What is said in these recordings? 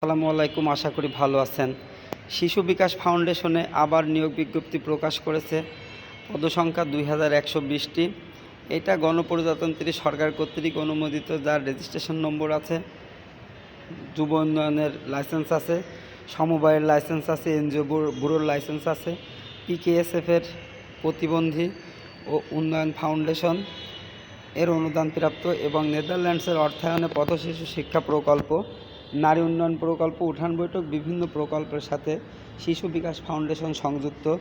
আসসালামু আলাইকুম, আশা করি ভালো আছেন। শিশু বিকাশ ফাউন্ডেশনে আবার নিয়োগ বিজ্ঞপ্তি প্রকাশ করেছে পদসংখ্যা দুই হাজার একশো বিশটি। এটা গণপ্রজাতন্ত্রী সরকার কর্তৃক অনুমোদিত, যার রেজিস্ট্রেশন নম্বর আছে, যুব উন্নয়নের লাইসেন্স আছে, সমবায়ের লাইসেন্স আছে, এনজিও ব্যুরোর লাইসেন্স আছে, পিকেএসএফের প্রতিবন্ধী ও উন্নয়ন ফাউন্ডেশন। এর অনুদানপ্রাপ্ত এবং নেদারল্যান্ডসের অর্থায়নে পথশিশু শিক্ষা প্রকল্প নারী উন্নয়ন প্রকল্প, উঠান বৈঠক, বিভিন্ন প্রকল্পের সাথে শিশু বিকাশ ফাউন্ডেশন সংযুক্ত।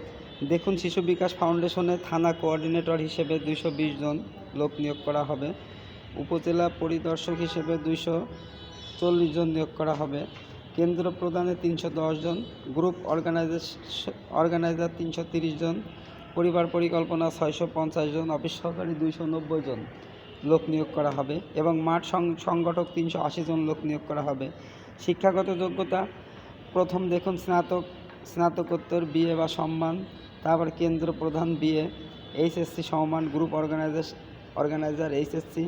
দেখুন, শিশু বিকাশ ফাউন্ডেশনে থানা কোঅর্ডিনেটর হিসেবে দুইশো বিশ জন লোক নিয়োগ করা হবে। উপজেলা পরিদর্শক হিসেবে দুইশো চল্লিশ জন নিয়োগ করা হবে। কেন্দ্র প্রধানে তিনশো জন, গ্রুপ অর্গানাইজেশ, অর্গানাইজার তিনশো জন, পরিবার পরিকল্পনা ছয়শো পঞ্চাশ জন, অফিস সহকারী দুইশো নব্বই জন। লোক নিয়োগ করা হবে এবং মাঠ সংগঠক তিনশো আশি জন লোক নিয়োগ করা হবে। শিক্ষাগত যোগ্যতা, প্রথম দেখুন স্নাতক, স্নাতকোত্তর, বিএ বা সম্মান, তারপর কেন্দ্র প্রধান বিএ, এইচএসসি সমমান, গ্রুপ অর্গানাইজেশ, অর্গানাইজার, এইচএসসি,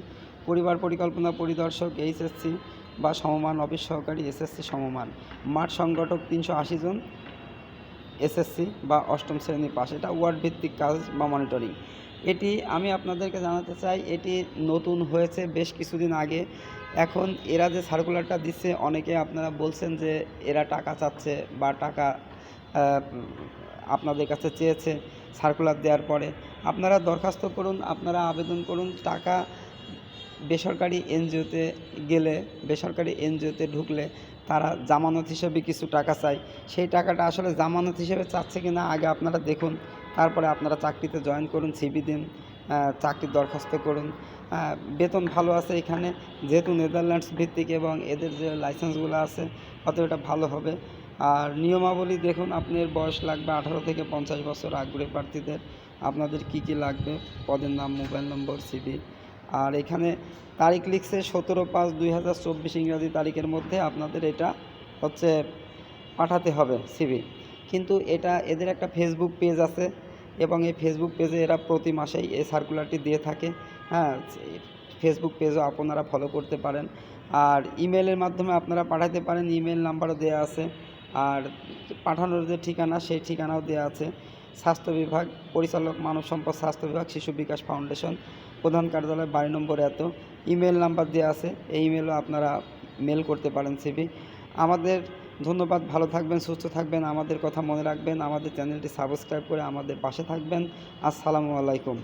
পরিবার পরিকল্পনা পরিদর্শক, এইচএসসি বা সমমান, অফিস সহকারী, এসএসসি সমমান। মাঠ সংগঠক তিনশো আশি জন এসএসসি বা অষ্টম শ্রেণি পাস এটা ওয়ার্ড ভিত্তিক কাজ বা মনিটরিং এটি আমি আপনাদেরকে জানাতে চাই, এটি নতুন হয়েছে বেশ কিছুদিন আগে। এখন এরা যে সার্কুলারটা দিচ্ছে, অনেকে আপনারা বলছেন যে এরা টাকা চাচ্ছে বা টাকা আপনাদের কাছে চেয়েছে সার্কুলার দেওয়ার পরে। আপনারা দরখাস্ত করুন, আপনারা আবেদন করুন, টাকা বেসরকারি এনজিওতে গেলে, বেসরকারি এনজিওতে ঢুকলে তারা জামানত হিসেবে কিছু টাকা চায়। সেই টাকাটা আসলে জামানত হিসেবে চাচ্ছে কিনা আগে আপনারা দেখুন। তারপরে আপনারা চাকরিতে জয়েন করুন সিবি দিন চাকরির দরখাস্ত করুন। বেতন ভালো আছে এখানে, যেহেতু নেদারল্যান্ডস ভিত্তিক এবং এদের যে লাইসেন্সগুলো আছে অতএব এটা ভালো হবে। আর নিয়মাবলী দেখুন আপনার বয়স লাগবে আঠারো থেকে পঞ্চাশ বছর, আগ্রহী প্রার্থীদের আপনাদের কি কি লাগবে? পদের নাম, মোবাইল নম্বর সিবি আর এখানে তারিখ লিখছে সতেরো পাঁচ দুই হাজার ইংরাজি তারিখের মধ্যে আপনাদের এটা হচ্ছে পাঠাতে হবে সিবি কিন্তু এটা এদের একটা ফেসবুক পেজ আছে এবং এই ফেসবুক পেজে এরা প্রতি মাসেই এই সার্কুলারটি দিয়ে থাকে। হ্যাঁ ফেসবুক পেজও আপনারা ফলো করতে পারেন। আর ইমেলের মাধ্যমে আপনারা পাঠাতে পারেন। ইমেল নাম্বারও দেওয়া আছে। আর পাঠানোর যে ঠিকানা, সেই ঠিকানাও দেওয়া আছে। স্বাস্থ্য বিভাগ, পরিচালক মানব সম্পদ স্বাস্থ্য বিভাগ, শিশু বিকাশ ফাউন্ডেশন, প্রধান কার্যালয় বাড়ি নম্বর এত। ইমেল নাম্বার দেওয়া আছে, এই ইমেলও আপনারা মেল করতে পারেন সিবি আমাদের ধন্যবাদ, ভালো থাকবেন, সুস্থ থাকবেন, আমাদের কথা মনে রাখবেন, আমাদের চ্যানেলটি সাবস্ক্রাইব করে আমাদের পাশে থাকবেন। আসসালামু আলাইকুম।